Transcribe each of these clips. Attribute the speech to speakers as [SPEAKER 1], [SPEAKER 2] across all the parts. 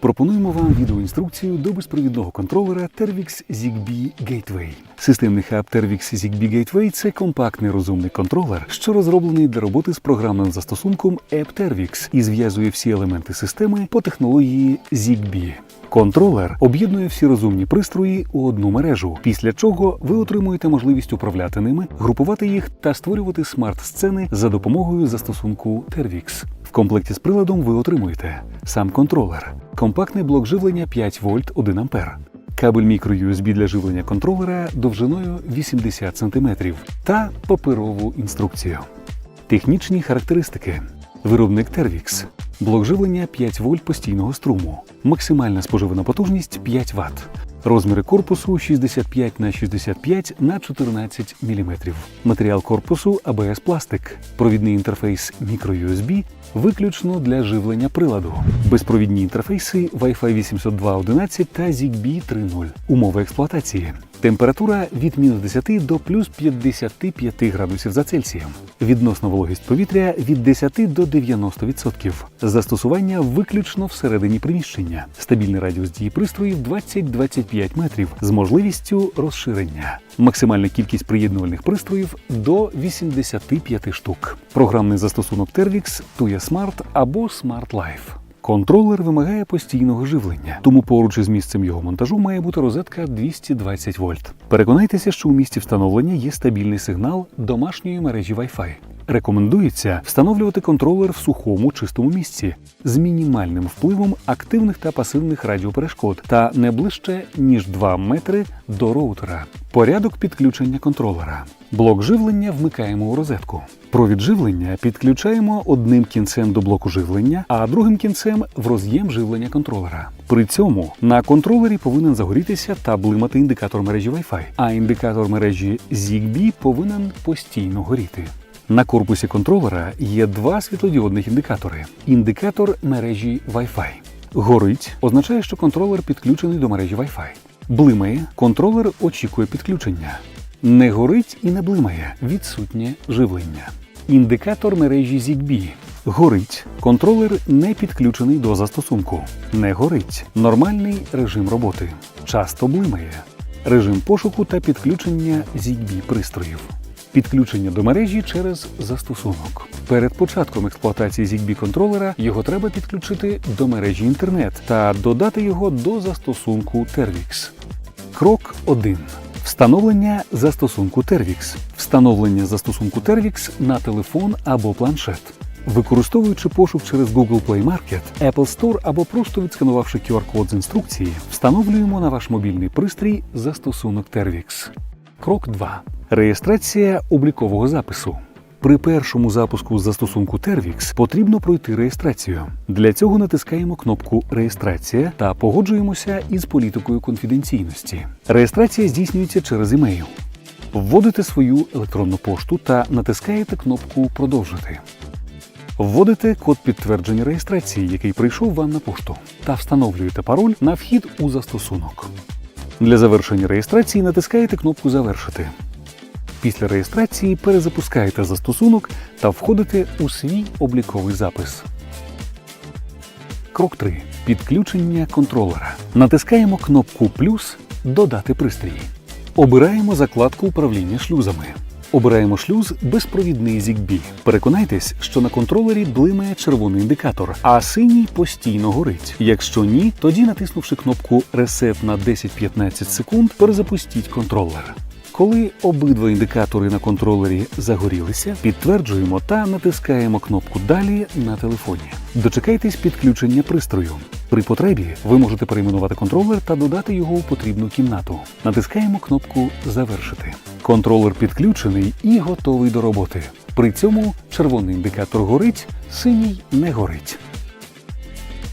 [SPEAKER 1] Пропонуємо вам відеоінструкцію до безпровідного контролера Tervix ZigBee Gateway. Системний хаб Tervix ZigBee Gateway – це компактний розумний контролер, що розроблений для роботи з програмним застосунком App і зв'язує всі елементи системи по технології ZigBee. Контролер об'єднує всі розумні пристрої у одну мережу, після чого ви отримуєте можливість управляти ними, групувати їх та створювати смарт-сцени за допомогою застосунку Tervix. В комплекті з приладом ви отримуєте сам контролер, компактний блок живлення 5 вольт 1 ампер, кабель мікро-USB для живлення контролера довжиною 80 см та паперову інструкцію. Технічні характеристики. Виробник Tervix. Блок живлення 5 вольт постійного струму. Максимальна споживана потужність 5 Вт. Розміри корпусу 65 на 65 на 14 мм. Матеріал корпусу абс пластик. Провідний інтерфейс microUSB виключно для живлення приладу. Безпровідні інтерфейси Wi-Fi 802.11 та ZigBee 3.0. Умови експлуатації. Температура від мінус 10 до плюс 55 градусів за Цельсієм. Відносна вологість повітря від 10 до 90%. Застосування виключно всередині приміщення. Стабільний радіус дії пристроїв 20-25 метрів з можливістю розширення. Максимальна кількість приєднувальних пристроїв до 85 штук. Програмний застосунок Tervix Tuya Smart або Smart Life. Контролер вимагає постійного живлення, тому поруч із місцем його монтажу має бути розетка 220 вольт. Переконайтеся, що у місці встановлення є стабільний сигнал домашньої мережі Wi-Fi. Рекомендується встановлювати контролер в сухому чистому місці з мінімальним впливом активних та пасивних радіоперешкод та не ближче ніж 2 метри до роутера. Порядок підключення контролера. Блок живлення вмикаємо у розетку. Провід живлення підключаємо одним кінцем до блоку живлення, а другим кінцем в роз'єм живлення контролера. При цьому на контролері повинен загорітися та блимати індикатор мережі Wi-Fi, а індикатор мережі ZigBee повинен постійно горіти. На корпусі контролера є два світлодіодних індикатори: індикатор мережі Wi-Fi. Горить означає, що контролер підключений до мережі Wi-Fi. Блимає контролер очікує підключення. Не горить і не блимає відсутнє живлення. Індикатор мережі ZigBee. Горить. Контролер не підключений до застосунку. Не горить. Нормальний режим роботи. Часто блимає. Режим пошуку та підключення ZigBee пристроїв. Підключення до мережі через застосунок. Перед початком експлуатації ZigBee контролера його треба підключити до мережі інтернет та додати його до застосунку Tervix. Крок 1. Встановлення застосунку Tervix. Встановлення застосунку Tervix на телефон або планшет. Використовуючи пошук через Google Play Market, Apple Store або просто відсканувавши QR-код з інструкції, встановлюємо на ваш мобільний пристрій застосунок Tervix. Крок 2. Реєстрація облікового запису. При першому запуску застосунку Tervix потрібно пройти реєстрацію. Для цього натискаємо кнопку Реєстрація та погоджуємося із політикою конфіденційності. Реєстрація здійснюється через імейл. Вводите свою електронну пошту та натискаєте кнопку Продовжити. Вводите код підтвердження реєстрації, який прийшов вам на пошту, та встановлюєте пароль на вхід у застосунок. Для завершення реєстрації натискаєте кнопку Завершити. Після реєстрації перезапускаєте застосунок та входите у свій обліковий запис. Крок 3. Підключення контролера. Натискаємо кнопку Плюс Додати пристрій. Обираємо закладку управління шлюзами. Обираємо шлюз безпровідний ZigBee. Переконайтесь, що на контролері блимає червоний індикатор, а синій постійно горить. Якщо ні, тоді натиснувши кнопку Reset на 10-15 секунд, перезапустіть контролер. Коли обидва індикатори на контролері загорілися, підтверджуємо та натискаємо кнопку Далі на телефоні. Дочекайтесь підключення пристрою. При потребі ви можете перейменувати контролер та додати його у потрібну кімнату. Натискаємо кнопку Завершити. Контролер підключений і готовий до роботи. При цьому червоний індикатор горить, синій не горить.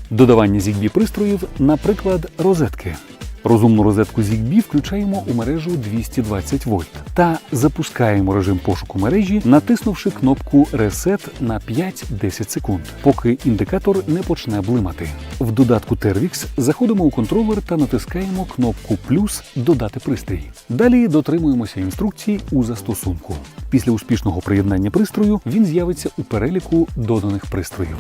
[SPEAKER 1] Додавання ZigBee пристроїв, наприклад, розетки. Розумну розетку ZigBee включаємо у мережу 220 вольт та запускаємо режим пошуку мережі, натиснувши кнопку Reset на 5-10 секунд, поки індикатор не почне блимати. В додатку Tervix заходимо у контролер та натискаємо кнопку плюс Додати пристрій. Далі дотримуємося інструкцій у застосунку. Після успішного приєднання пристрою він з'явиться у переліку доданих пристроїв.